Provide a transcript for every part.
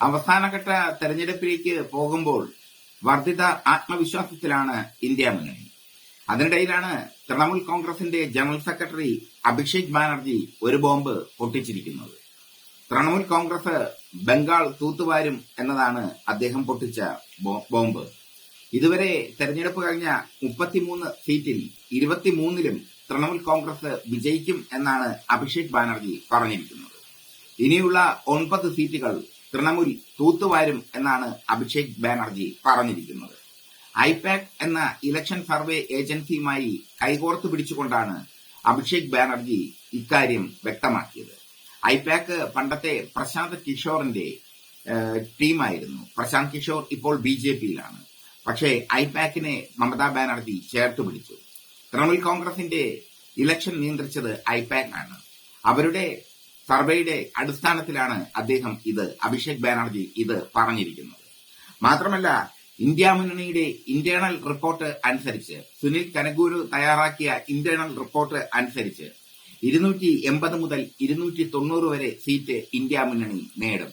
അവസാനഘട്ട തെരഞ്ഞെടുപ്പിലേക്ക് പോകുമ്പോൾ വർദ്ധിത ആത്മവിശ്വാസത്തിലാണ് ഇന്ത്യ മുന്നണി അതിനിടയിലാണ് തൃണമൂൽ കോൺഗ്രസിന്റെ ജനറൽ സെക്രട്ടറി അഭിഷേക് ബാനർജി ഒരു ബോംബ് പൊട്ടിച്ചിരിക്കുന്നത്. തൃണമൂൽ കോൺഗ്രസ് ബംഗാൾ തൂത്തുവാരും എന്നതാണ് അദ്ദേഹം പൊട്ടിച്ച ബോംബ്. ഇതുവരെ തെരഞ്ഞെടുപ്പ് കഴിഞ്ഞ മുപ്പത്തിമൂന്ന് സീറ്റിൽ ഇരുപത്തിമൂന്നിലും തൃണമൂൽ കോൺഗ്രസ് വിജയിക്കും എന്നാണ് അഭിഷേക് ബാനർജി പറഞ്ഞിരിക്കുന്നത്. ഇനിയുള്ള ഒൻപത് സീറ്റുകൾ തൃണമൂൽ തൂത്തുവാരും എന്നാണ് അഭിഷേക് ബാനർജി പറഞ്ഞിരിക്കുന്നത്. ഐപാക് എന്ന ഇലക്ഷൻ സർവേ ഏജൻസിയുമായി കൈകോർത്ത് പിടിച്ചുകൊണ്ടാണ് അഭിഷേക് ബാനർജി ഇക്കാര്യം വ്യക്തമാക്കിയത്. ഐപാക് പണ്ടത്തെ പ്രശാന്ത് കിഷോറിന്റെ ടീമായിരുന്നു. പ്രശാന്ത് കിഷോർ ഇപ്പോൾ ബി ജെ പിയിലാണ്. പക്ഷേ ഐപാക്കിനെ മമതാ ബാനർജി ചേർത്ത് പിടിച്ചു. തൃണമൂൽ കോൺഗ്രസിന്റെ ഇലക്ഷൻ നിയന്ത്രിച്ചത് ഐപാക് ആണ് അവരുടെ സർവേയുടെ അടിസ്ഥാനത്തിലാണ് അദ്ദേഹം ഇത് അഭിഷേക് ബാനർജി ഇത് പറഞ്ഞിരിക്കുന്നത്. മാത്രമല്ല ഇന്ത്യ മുന്നണിയുടെ ഇന്റേണൽ റിപ്പോർട്ട് അനുസരിച്ച് സുനിൽ കനഗൂരു തയ്യാറാക്കിയ ഇന്റേണൽ റിപ്പോർട്ട് അനുസരിച്ച് ഇരുന്നൂറ്റി എൺപത് മുതൽ ഇരുന്നൂറ്റി തൊണ്ണൂറ് വരെ സീറ്റ് ഇന്ത്യ മുന്നണി നേടും.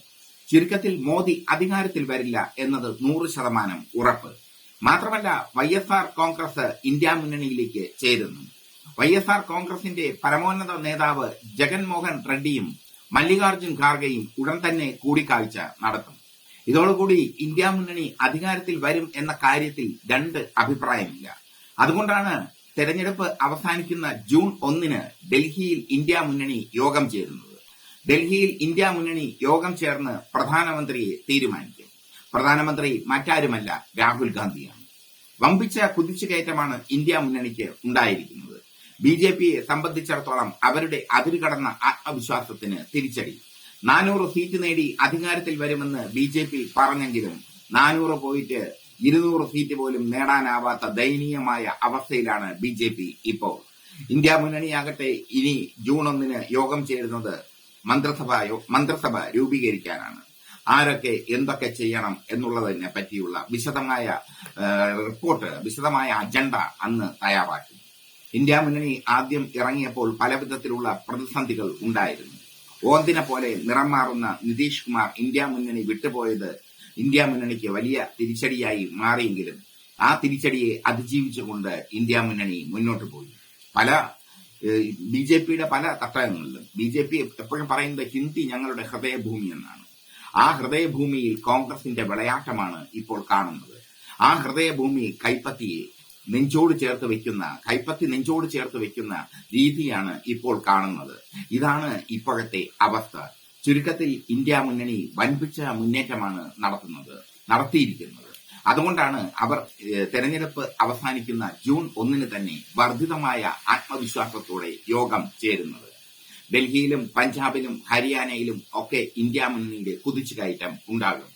ചുരുക്കത്തിൽ മോദി അധികാരത്തിൽ വരില്ല എന്നത് നൂറ് ശതമാനം ഉറപ്പ്. മാത്രമല്ല Y S R Congress India മുന്നണിയിലേക്ക് ചേരുന്നു. വൈ എസ് ആർ കോൺഗ്രസിന്റെ പരമോന്നത നേതാവ് ജഗൻമോഹൻ റെഡ്ഡിയും മല്ലികാർജുൻ ഖാർഗെയും ഉടൻ തന്നെ കൂടിക്കാഴ്ച നടത്തും. ഇതോടുകൂടി ഇന്ത്യ മുന്നണി അധികാരത്തിൽ വരും എന്ന കാര്യത്തിൽ രണ്ട് അഭിപ്രായമില്ല. അതുകൊണ്ടാണ് തെരഞ്ഞെടുപ്പ് അവസാനിക്കുന്ന ജൂൺ ഒന്നിന് ഡൽഹിയിൽ ഇന്ത്യ മുന്നണി യോഗം ചേരുന്നത്. ഡൽഹിയിൽ ഇന്ത്യ മുന്നണി യോഗം ചേർന്ന് പ്രധാനമന്ത്രിയെ തീരുമാനിക്കും. പ്രധാനമന്ത്രി മറ്റാരുമല്ല രാഹുൽ ഗാന്ധിയാണ്. വമ്പിച്ച കുതിച്ചുകയറ്റമാണ് ഇന്ത്യ മുന്നണിക്ക് ഉണ്ടായിരിക്കുന്നത്. ബി ജെ പിയെ സംബന്ധിച്ചിടത്തോളം അവരുടെ അതിരുകടന്ന ആത്മവിശ്വാസത്തിന് തിരിച്ചടി. നാനൂറ് സീറ്റ് നേടി അധികാരത്തിൽ വരുമെന്ന് ബി ജെ പി പറഞ്ഞെങ്കിലും നാനൂറ് പോയിട്ട് ഇരുന്നൂറ് സീറ്റ് പോലും നേടാനാവാത്ത ദയനീയമായ അവസ്ഥയിലാണ് ബി ജെ പി ഇപ്പോൾ. ഇന്ത്യ മുന്നണിയാകട്ടെ ഇനി ജൂൺ ഒന്നിന് യോഗം ചേരുന്നത് മന്ത്രിസഭ മന്ത്രിസഭ രൂപീകരിക്കാനാണ്. ആരൊക്കെ എന്തൊക്കെ ചെയ്യണം എന്നുള്ളതിനെ പറ്റിയുള്ള വിശദമായ റിപ്പോർട്ട് വിശദമായ അജണ്ട അന്ന് തയ്യാറാക്കി. ഇന്ത്യ മുന്നണി ആദ്യം ഇറങ്ങിയപ്പോൾ പലവിധത്തിലുള്ള പ്രതിസന്ധികൾ ഉണ്ടായിരുന്നു. ഓന്തിനെ പോലെ നിറം മാറുന്ന നിതീഷ് കുമാർ ഇന്ത്യ മുന്നണി വിട്ടുപോയത് ഇന്ത്യ മുന്നണിക്ക് വലിയ തിരിച്ചടിയായി മാറിയെങ്കിലും ആ തിരിച്ചടിയെ അതിജീവിച്ചുകൊണ്ട് ഇന്ത്യ മുന്നണി മുന്നോട്ട് പോയി. പല ബി ജെ പിയുടെ പല തട്ടകങ്ങളിലും ബി ജെ പി എപ്പോഴും പറയുന്നത് ഹിന്ദി ഞങ്ങളുടെ ഹൃദയഭൂമി എന്നാണ്. ആ ഹൃദയഭൂമിയിൽ കോൺഗ്രസിന്റെ വിളയാട്ടമാണ് ഇപ്പോൾ കാണുന്നത്. ആ ഹൃദയഭൂമി കൈപ്പത്തിയെ നെഞ്ചോട് ചേർത്ത് വെക്കുന്ന കൈപ്പത്തി നെഞ്ചോട് ചേർത്ത് വെക്കുന്ന രീതിയാണ് ഇപ്പോൾ കാണുന്നത്. ഇതാണ് ഇപ്പോഴത്തെ അവസ്ഥ. ചുരുക്കത്തിൽ ഇന്ത്യ മുന്നണി വൻപിച്ച മുന്നേറ്റമാണ് നടത്തുന്നത് നടത്തിയിരിക്കുന്നത്. അതുകൊണ്ടാണ് അവർ തെരഞ്ഞെടുപ്പ് അവസാനിക്കുന്ന ജൂൺ ഒന്നിന് തന്നെ വർദ്ധിതമായ ആത്മവിശ്വാസത്തോടെ യോഗം ചേരുന്നത്. ഡൽഹിയിലും പഞ്ചാബിലും ഹരിയാനയിലും ഒക്കെ ഇന്ത്യ മുന്നണിയുടെ കുതിച്ചുകയറ്റം ഉണ്ടാകും.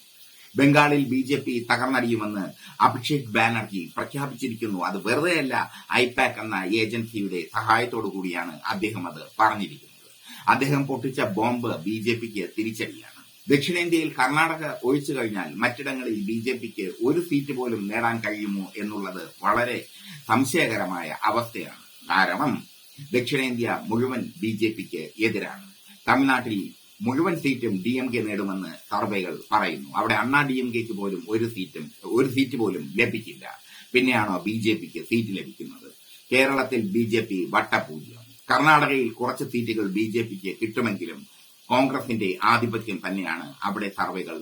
ബംഗാളിൽ ബി ജെ പി തകർന്നടിയുമെന്ന് അഭിഷേക് ബാനർജി പ്രഖ്യാപിച്ചിരിക്കുന്നു. അത് വെറുതെയല്ല ഐപാക് എന്ന ഏജൻസിയുടെ സഹായത്തോടു കൂടിയാണ് അദ്ദേഹം അത് പറഞ്ഞിരിക്കുന്നത്. അദ്ദേഹം പൊട്ടിച്ച ബോംബ് ബി ജെ പിക്ക് തിരിച്ചടിയാണ്. ദക്ഷിണേന്ത്യയിൽ കർണാടക ഒഴിച്ചു കഴിഞ്ഞാൽ മറ്റിടങ്ങളിൽ ബി ജെ പിക്ക് ഒരു സീറ്റ് പോലും നേടാൻ കഴിയുമോ എന്നുള്ളത് വളരെ സംശയകരമായ അവസ്ഥയാണ്. കാരണം ദക്ഷിണേന്ത്യ മുഴുവൻ ബി ജെ പിക്ക് എതിരാണ്. തമിഴ്നാട്ടിൽ മുഴുവൻ സീറ്റും ഡി എം കെ നേടുമെന്ന് സർവേകൾ പറയുന്നു. അവിടെ അണ്ണാ ഡി എം കെക്ക് പോലും ഒരു സീറ്റും ഒരു സീറ്റ് പോലും ലഭിക്കില്ല. പിന്നെയാണോ ബി ജെ പിക്ക് സീറ്റ് ലഭിക്കുന്നത്? കേരളത്തിൽ ബി ജെ പി വട്ടപൂജ്യം. കർണാടകയിൽ കുറച്ച് സീറ്റുകൾ ബി ജെ പിക്ക് കിട്ടുമെങ്കിലും കോൺഗ്രസിന്റെ ആധിപത്യം തന്നെയാണ് അവിടെ സർവേകൾ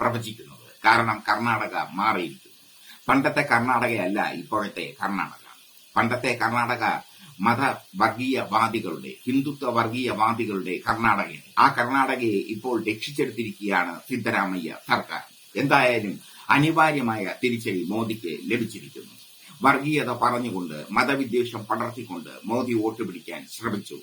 പ്രവചിക്കുന്നത്. കാരണം കർണാടക മാറിയിരിക്കുന്നു. പണ്ടത്തെ കർണാടകയല്ല ഇപ്പോഴത്തെ കർണാടക. പണ്ടത്തെ കർണാടക മത വർഗീയവാദികളുടെ ഹിന്ദുത്വ വർഗീയവാദികളുടെ കർണാടകയിൽ. ആ കർണാടകയെ ഇപ്പോൾ രക്ഷിച്ചെടുത്തിരിക്കുകയാണ് സിദ്ധരാമയ്യ സർക്കാർ. എന്തായാലും അനിവാര്യമായ തിരിച്ചടി മോദിക്ക് ലഭിച്ചിരിക്കുന്നു. വർഗീയത പറഞ്ഞുകൊണ്ട് മതവിദ്വേഷം പടർത്തിക്കൊണ്ട് മോദി വോട്ട് പിടിക്കാൻ ശ്രമിച്ചു.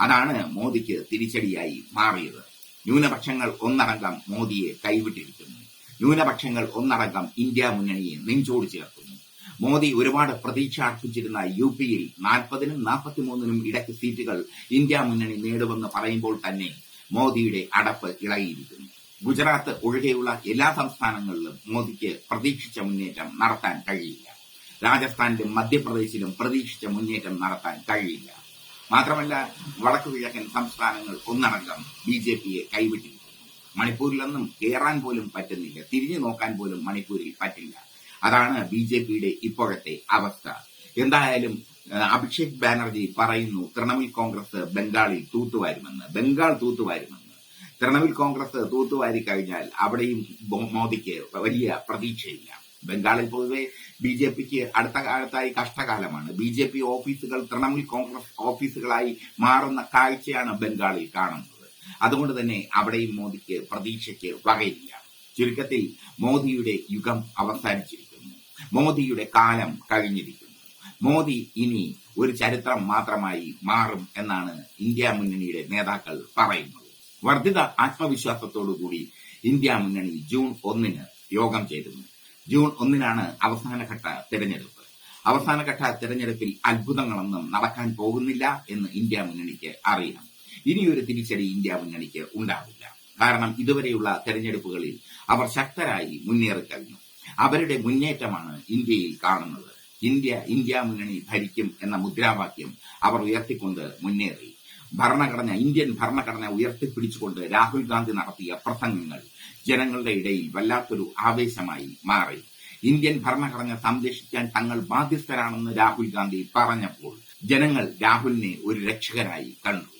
അതാണ് മോദിക്ക് തിരിച്ചടിയായി മാറിയത്. ന്യൂനപക്ഷങ്ങൾ ഒന്നടങ്കം മോദിയെ കൈവിട്ടിരിക്കുന്നു. ന്യൂനപക്ഷങ്ങൾ ഒന്നടങ്കം ഇന്ത്യ മുന്നണിയെ നെഞ്ചോട് ചേർക്കുന്നു മോദി ഒരുപാട് പ്രതീക്ഷ അർപ്പിച്ചിരുന്ന യു പിയിൽ നാൽപ്പതിനും നാൽപ്പത്തിമൂന്നിനും ഇടയ്ക്ക് സീറ്റുകൾ ഇന്ത്യ മുന്നണി നേടുമെന്ന് പറയുമ്പോൾ തന്നെ മോദിയുടെ അടപ്പ് ഇളകിയിരിക്കുന്നു. ഗുജറാത്ത് ഒഴികെയുള്ള എല്ലാ സംസ്ഥാനങ്ങളിലും മോദിക്ക് പ്രതീക്ഷിച്ച മുന്നേറ്റം നടത്താൻ കഴിയില്ല. രാജസ്ഥാനിലും മധ്യപ്രദേശിലും പ്രതീക്ഷിച്ച മുന്നേറ്റം നടത്താൻ കഴിയില്ല. മാത്രമല്ല വടക്കു കിഴക്കൻ സംസ്ഥാനങ്ങൾ ഒന്നടങ്കം ബി ജെ പിയെ കൈവിട്ടിരിക്കുന്നു. മണിപ്പൂരിലൊന്നും കയറാൻ പോലും പറ്റുന്നില്ല. തിരിഞ്ഞു നോക്കാൻ പോലും മണിപ്പൂരിൽ പറ്റില്ല. അതാണ് ബി ജെ പിയുടെ ഇപ്പോഴത്തെ അവസ്ഥ. എന്തായാലും അഭിഷേക് ബാനർജി പറയുന്നു തൃണമൂൽ കോൺഗ്രസ് ബംഗാളിൽ തൂത്തുവാരുമെന്ന് ബംഗാൾ തൂത്തുവാരുമെന്ന്. തൃണമൂൽ കോൺഗ്രസ് തൂത്തുവാരി കഴിഞ്ഞാൽ അവിടെയും മോദിക്ക് വലിയ പ്രതീക്ഷയില്ല. ബംഗാളിൽ പൊതുവെ ബി ജെ പിക്ക് അടുത്ത കാലത്തായി കഷ്ടകാലമാണ്. ബി ജെ പി ഓഫീസുകൾ തൃണമൂൽ കോൺഗ്രസ് ഓഫീസുകളായി മാറുന്ന കാഴ്ചയാണ് ബംഗാളിൽ കാണുന്നത്. അതുകൊണ്ട് തന്നെ അവിടെയും മോദിക്ക് പ്രതീക്ഷയ്ക്ക് വകയില്ല. ചുരുക്കത്തിൽ മോദിയുടെ യുഗം അവസാനിച്ചിരിക്കുന്നു. മോദിയുടെ കാലം കഴിഞ്ഞിരിക്കുന്നു. മോദി ഇനി ഒരു ചരിത്രം മാത്രമായി മാറും എന്നാണ് ഇന്ത്യ മുന്നണിയുടെ നേതാക്കൾ പറയുന്നത്. വർദ്ധിത ആത്മവിശ്വാസത്തോടുകൂടി ഇന്ത്യ മുന്നണി ജൂൺ ഒന്നിന് യോഗം ചേരുന്നു. ജൂൺ ഒന്നിനാണ് അവസാനഘട്ട തെരഞ്ഞെടുപ്പ്. അവസാനഘട്ട തെരഞ്ഞെടുപ്പിൽ അത്ഭുതങ്ങളൊന്നും നടക്കാൻ പോകുന്നില്ല എന്ന് ഇന്ത്യ മുന്നണിക്ക് അറിയാം. ഇനിയൊരു തിരിച്ചടി ഇന്ത്യ മുന്നണിക്ക് ഉണ്ടാവില്ല. കാരണം ഇതുവരെയുള്ള തെരഞ്ഞെടുപ്പുകളിൽ അവർ ശക്തരായി മുന്നേറിക്കഴിഞ്ഞു. അവരുടെ മുന്നേറ്റമാണ് ഇന്ത്യയിൽ കാണുന്നത്. ഇന്ത്യ ഇന്ത്യ മുന്നണി ഭരിക്കും എന്ന മുദ്രാവാക്യം അവർ ഉയർത്തിക്കൊണ്ട് മുന്നേറി. ഭരണഘടന ഇന്ത്യൻ ഭരണഘടന ഉയർത്തിപ്പിടിച്ചുകൊണ്ട് രാഹുൽ ഗാന്ധി നടത്തിയ പ്രസംഗങ്ങൾ ജനങ്ങളുടെ ഇടയിൽ വല്ലാത്തൊരു ആവേശമായി മാറി. ഇന്ത്യൻ ഭരണഘടന സംരക്ഷിക്കാൻ തങ്ങൾ ബാധ്യസ്ഥരാണെന്ന് രാഹുൽ ഗാന്ധി പറഞ്ഞപ്പോൾ ജനങ്ങൾ രാഹുലിനെ ഒരു രക്ഷകനായി കണ്ടു.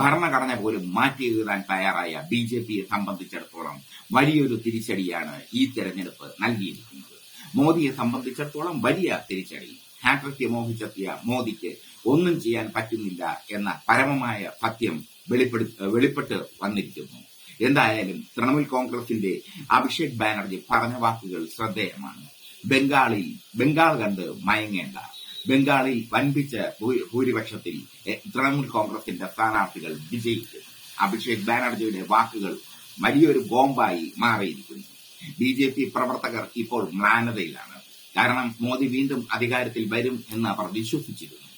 ഭരണഘടന പോലും മാറ്റി എഴുതാൻ തയ്യാറായ ബി ജെ പിയെ സംബന്ധിച്ചിടത്തോളം വലിയൊരു തിരിച്ചടിയാണ് ഈ തെരഞ്ഞെടുപ്പ് നൽകിയിരിക്കുന്നത്. മോദിയെ സംബന്ധിച്ചിടത്തോളം വലിയ തിരിച്ചടി. ഹാട്രിക്ക് മോഹിച്ചെത്തിയ മോദിക്ക് ഒന്നും ചെയ്യാൻ പറ്റുന്നില്ല എന്ന പരമമായ സത്യം വെളിപ്പെടു വെളിപ്പെട്ട് വന്നിരിക്കുന്നു. എന്തായാലും തൃണമൂൽ കോൺഗ്രസിന്റെ അഭിഷേക് ബാനർജി പറഞ്ഞ വാക്കുകൾ ശ്രദ്ധേയമാണ്. ബംഗാളിൽ ബംഗാൾ കണ്ട് മയങ്ങേണ്ട. ബംഗാളിൽ വൻപിച്ച ഭൂരിപക്ഷത്തിൽ തൃണമൂൽ കോൺഗ്രസിന്റെ സ്ഥാനാർത്ഥികൾ വിജയിക്കും അഭിഷേക് ബാനർജിയുടെ വാക്കുകൾ വലിയൊരു ബോംബായി മാറിയിരിക്കുന്നു. ബി ജെ പി പ്രവർത്തകർ ഇപ്പോൾ മ്ലാനതയിലാണ്. കാരണം മോദി വീണ്ടും അധികാരത്തിൽ വരും എന്ന് അവർ വിശ്വസിച്ചിരുന്നു.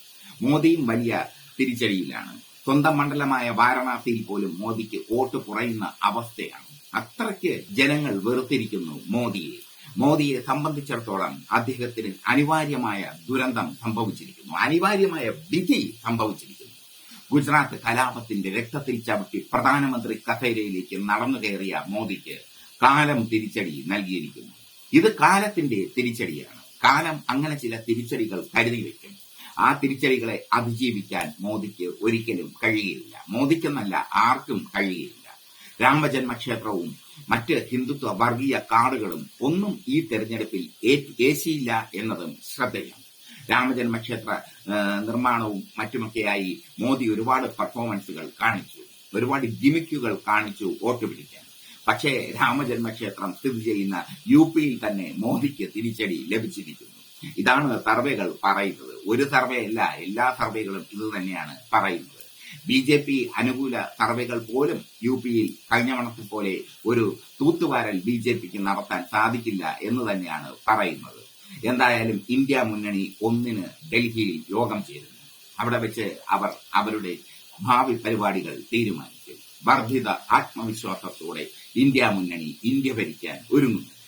മോദിയും വലിയ തിരിച്ചടിയിലാണ്. സ്വന്തം മണ്ഡലമായ വാരണാസിയിൽ പോലും മോദിക്ക് വോട്ട് കുറയുന്ന അവസ്ഥയാണ്. അത്രയ്ക്ക് ജനങ്ങൾ വെറുത്തിരിക്കുന്നു മോദിയെ. മോദിയെ സംബന്ധിച്ചിടത്തോളം അദ്ദേഹത്തിന് അനിവാര്യമായ ദുരന്തം സംഭവിച്ചിരിക്കുന്നു. അനിവാര്യമായ വിധി സംഭവിച്ചിരിക്കുന്നു. ഗുജറാത്ത് കലാപത്തിന്റെ രക്തത്തിൽ ചവിട്ടി പ്രധാനമന്ത്രി കസേരയിലേക്ക് നടന്നു കയറിയ മോദിക്ക് കാലം തിരിച്ചടി നൽകിയിരിക്കുന്നു. ഇത് കാലത്തിന്റെ തിരിച്ചടിയാണ്. കാലം അങ്ങനെ ചില തിരിച്ചടികൾ കരുതി വയ്ക്കും. ആ തിരിച്ചടികളെ അതിജീവിക്കാൻ മോദിക്ക് ഒരിക്കലും കഴിയില്ല മോദിക്കെന്നല്ല ആർക്കും കഴിയുകയില്ല. രാമജന്മക്ഷേത്രവും മറ്റ് ഹിന്ദുത്വ വർഗീയ കാർഡുകളും ഒന്നും ഈ തെരഞ്ഞെടുപ്പിൽ ഏശിയില്ല എന്നതും ശ്രദ്ധേയം. രാമജന്മക്ഷേത്ര നിർമ്മാണവും മറ്റുമൊക്കെയായി മോദി ഒരുപാട് പെർഫോമൻസുകൾ കാണിച്ചു. ഒരുപാട് ഗിമിക്കുകൾ കാണിച്ചു വോട്ട് പിടിക്കാൻ പക്ഷേ രാമജന്മക്ഷേത്രം സ്ഥിതി ചെയ്യുന്ന യു പിയിൽ തന്നെ മോദിക്ക് തിരിച്ചടി ലഭിച്ചിരിക്കുന്നു. ഇതാണ് സർവേകൾ പറയുന്നത്. ഒരു സർവേ അല്ല എല്ലാ സർവേകളും ഇത് തന്നെയാണ് പറയുന്നത്. ബി ജെ പി അനുകൂല സർവേകൾ പോലും യു പിയിൽ കഴിഞ്ഞ വണത്തെ പോലെ ഒരു തൂത്തുവാരൽ ബി ജെ പിക്ക് നടത്താൻ സാധിക്കില്ല എന്ന് തന്നെയാണ് പറയുന്നത്. എന്തായാലും ഇന്ത്യ മുന്നണി ഒന്നിന് ഡൽഹിയിൽ യോഗം ചേരുന്നു. അവിടെ വെച്ച് അവർ അവരുടെ ഭാവി പരിപാടികൾ തീരുമാനിക്കും. വർദ്ധിത ആത്മവിശ്വാസത്തോടെ ഇന്ത്യ മുന്നണി ഇന്ത്യ ഭരിക്കാൻ ഒരുങ്ങുന്നു.